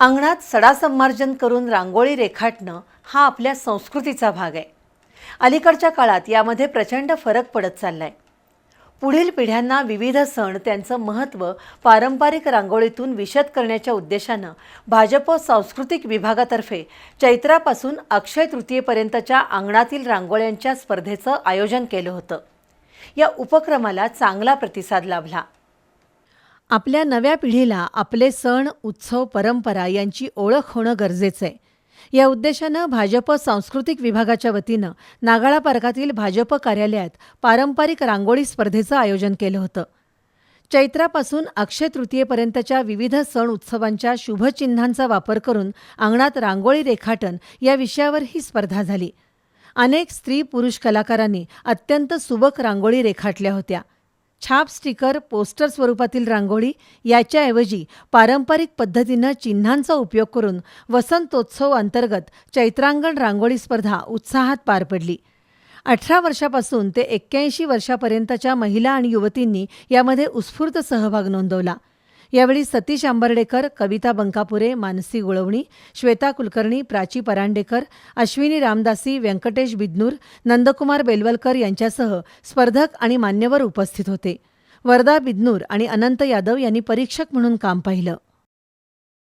अंगणात सडासंमार्जन करून रांगोळी रेखाटणं हा आपल्या संस्कृतीचा भाग आहे. अलीकडच्या काळात यामध्ये प्रचंड फरक पडत चाललाय. पुढील पिढ्यांना विविध सण त्यांचं महत्त्व पारंपरिक रांगोळीतून विशद करण्याच्या उद्देशानं भाजप सांस्कृतिक विभागातर्फे चैत्रापासून अक्षय तृतीयेपर्यंतच्या अंगणातील रांगोळ्यांच्या स्पर्धेचं आयोजन केलं होतं. या उपक्रमाला चांगला प्रतिसाद लाभला. आपल्या नव्या पिढीला आपले सण उत्सव परंपरा यांची ओळख होणं गरजेचं आहे या उद्देशानं भाजप सांस्कृतिक विभागाच्या वतीनं नागाळा पार्कातील भाजप कार्यालयात पारंपरिक रांगोळी स्पर्धेचं आयोजन केलं होतं. चैत्रापासून अक्षय तृतीयेपर्यंतच्या विविध सण उत्सवांच्या शुभचिन्हांचा वापर करून अंगणात रांगोळी रेखाटन या विषयावर ही स्पर्धा झाली. अनेक स्त्री पुरुष कलाकारांनी अत्यंत सुबक रांगोळी रेखाटल्या होत्या. छाप स्टिकर पोस्टर स्वरूपातील रांगोळी याच्याऐवजी पारंपरिक पद्धतीनं चिन्हांचा उपयोग करून वसंतोत्सव अंतर्गत चैत्रांगण रांगोळी स्पर्धा उत्साहात पार पडली. अठरा वर्षापासून ते एक्क्याऐंशी वर्षापर्यंतच्या महिला आणि युवतींनी यामध्ये उत्स्फूर्त सहभाग नोंदवला. यावेळी सतीश आंबर्डेकर कविता बंकापुरे मानसी गुळवणी श्वेता कुलकर्णी प्राची परांडेकर अश्विनी रामदासी व्यंकटेश बिदनूर नंदकुमार बेलवलकर यांच्यासह स्पर्धक आणि मान्यवर उपस्थित होते. वरदा बिदनूर आणि अनंत यादव यांनी परीक्षक म्हणून काम पाहिलं.